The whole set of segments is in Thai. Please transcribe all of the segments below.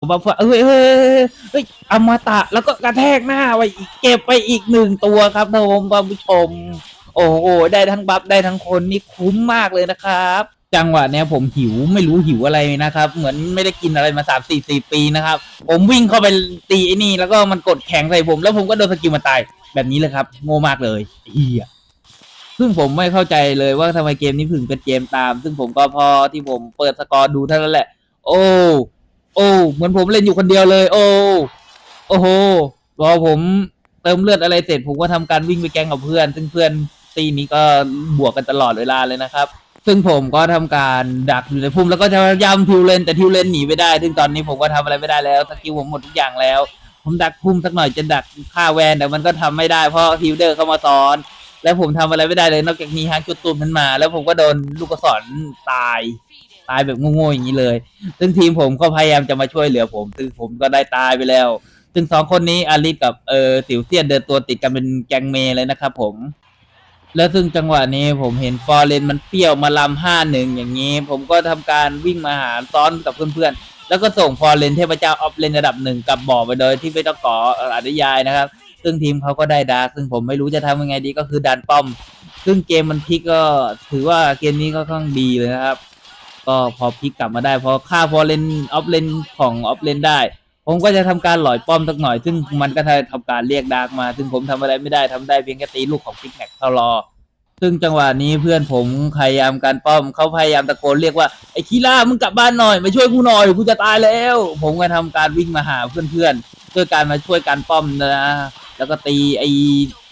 ผมว่าเอ้ยเฮ้ยเฮ้ยเฮ้ยอมตะแล้วก็กระแทกหน้าไปอีกเก็บไปอีกหนึ่งตัวครับท่านผู้ชม โอ้โหได้ทั้งบัฟได้ทั้งคนนี่คุ้มมากเลยนะครับ จังหวะเนี้ยผมหิวไม่รู้หิวอะไรนะครับ เหมือนไม่ได้กินอะไรมาสามสี่สี่ปีนะครับ ผมวิ่งเข้าไปตีไอ้นี่ แล้วก็มันกดแข็งใส่ผม แล้วผมก็โดนสกิลมาตายแบบนี้เลยครับ โง่มากเลยเฮียซึ่งผมไม่เข้าใจเลยว่าทำไมเกมนี้ถึงเป็นเกมตาม ซึ่งผมก็พอที่ผมเปิดสกอร์ดูเท่านั้นแหละ โอ้ โอ้เหมือนผมเล่นอยู่คนเดียวเลย โอ้โอ้โหพอผมเติมเลือดอะไรเสร็จผมก็ทำการวิ่งไปแกงกับเพื่อน ซึ่งเพื่อนตีนี้ก็บวกกันตลอดเวลาเลยนะครับ ซึ่งผมก็ทำการดักอยู่ในพุ่มแล้วก็จะพยายามทิวเลนแต่ทิวเลนหนีไม่ได้ซึ่งตอนนี้ผมก็ทำอะไรไม่ได้แล้วสกิลผมหมดทุกอย่างแล้ว ผมดักพุ่มสักหน่อยจะดักฆ่าแวนแต่มันก็ทำไม่ได้เพราะทิวเดอร์เข้ามาซ้อน แล้วผมทำอะไรไม่ได้เลย นอกจากมีฮางจุดตุ่มมันมา แล้วผมก็โดนลูกกระสอนตาย ตายแบบโง่ๆอย่างนี้เลย ซึ่งทีมผมก็พยายามจะมาช่วยเหลือผม ซึ่งผมก็ได้ตายไปแล้ว ซึ่งสองคนนี้อาริสกับเออสิวเซียนเดินตัวติดกันเป็นแกงเมเลยนะครับผม แล้วซึ่งจังหวะนี้ผมเห็นฟอร์เรนมันเปรี้ยวมาลำห้าหนึ่งอย่างนี้ ผมก็ทำการวิ่งมาหาซ้อนกับเพื่อนๆ แล้วก็ส่งฟอร์เรนเทพเจ้าออฟเลนระดับหนึ่งกลับบ่อไปโดยที่ไม่ต้องก่ออ่ออธิยายนะครับ ซึ่งทีมเขาก็ได้ดาร์กซึ่งผมไม่รู้จะทำยังไงดีก็คือดันป้อมซึ่งเกมมันพลิกก็ถือว่าเกมนี้ก็ค่อนข้างดีเลยนะครับ ก็พอพลิกกลับมาได้พอฆ่าฟอเรนออฟเลนของออฟเลนได้ ผมก็จะทำการหลอยป้อมสักหน่อย ซึ่งมันก็ทำการเรียกดาร์กมา ซึ่งผมทำอะไรไม่ได้ทำได้เพียงแค่ตีลูกของพิกแม็กเข้ารอซึ่งจังหวะนี้เพื่อนผมพยายามการป้อมเขาพยายามตะโกนเรียกว่าไอ้คีล่ามึงกลับบ้านหน่อยมาช่วยกูหน่อยกูจะตายแล้ว ผมก็ทำการวิ่งมาหาเพื่อนๆด้วยการมาช่วยการป้อมนะ แล้วก็ตีไอ้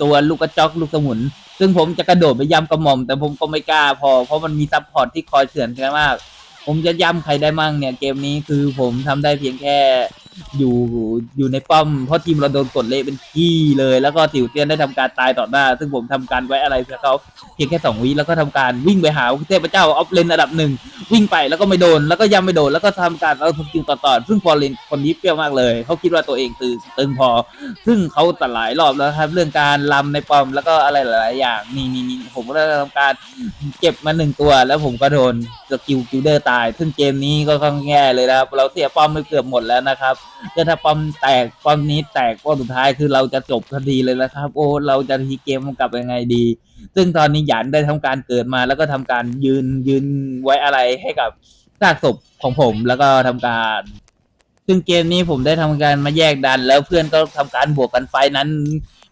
ตัวลูกกระจอกลูกสมุน ซึ่งผมจะกระโดดไปย้ำกระหม่อม แต่ผมก็ไม่กล้าพอ เพราะมันมีซัพพอร์ตที่คอยเฉือนกันมาก ผมจะย้ำใครได้มั่งเนี่ยเกมนี้คือผมทำได้เพียงแค่ อยู่อยู่ในป้อมเพราะทีมเราโดนกดเละเป็นขี้เลย แล้วก็สิวเตียนได้ทำการตายต่อหน้า ซึ่งผมทำการไว้อะไรเพื่อเขาเพียงแค่สองวิแล้วก็ทำการวิ่งไปหาเทพเจ้าออฟเลนระดับหนึ่งวิ่งไปแล้วก็ไม่โดนแล้วก็ย้ำไม่โดนแล้วก็ทำการเอาสกิลต่อๆซึ่งฟอร์เรนคนนี้เปรี้ยวมากเลยเขาคิดว่าตัวเองคือตึงพอ ซึ่งเขาตัดหลายรอบแล้วครับ เรื่องการลำในป้อมแล้วก็อะไรหลาย ๆ อย่างนี่นี่นี่ผมก็ได้ทำการเก็บมาหนึ่งตัว แล้วผมก็โดนสกิลกิลเดอร์ตาย ซึ่งเกมนี้ก็ค่อนข้างแย่เลยนะครับเราเสียป้อมไปเกือบหมดแล้วนะครับก็ถ้าปอมแตกปอมนี้แตกป้อมสุดท้ายคือเราจะจบคดีเลยนะครับ โอ้เราจะทีเกมมันกลับยังไงดี ซึ่งตอนนี้หยันได้ทำการเกิดมา แล้วก็ทำการยืนยืนไว้อะไรให้กับซากศพของผมแล้วก็ทำการ ซึ่งเกมนี้ผมได้ทำการมาแยกดัน แล้วเพื่อนก็ทำการบวกกันไฟนั้น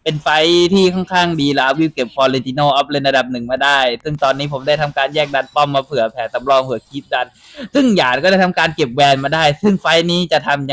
เป็นไฟที่ค่อนข้างดีแล้ววิวเก็บฟอร์เรติโนอัพเลนระดับหนึ่งมาได้ ซึ่งตอนนี้ผมได้ทำการแยกดันป้อมมาเผื่อแผ่สำรองเผื่อคีบดัน ซึ่งหยาดก็ได้ทำการเก็บแวนมาได้ ซึ่งไฟนี้จะทำยัง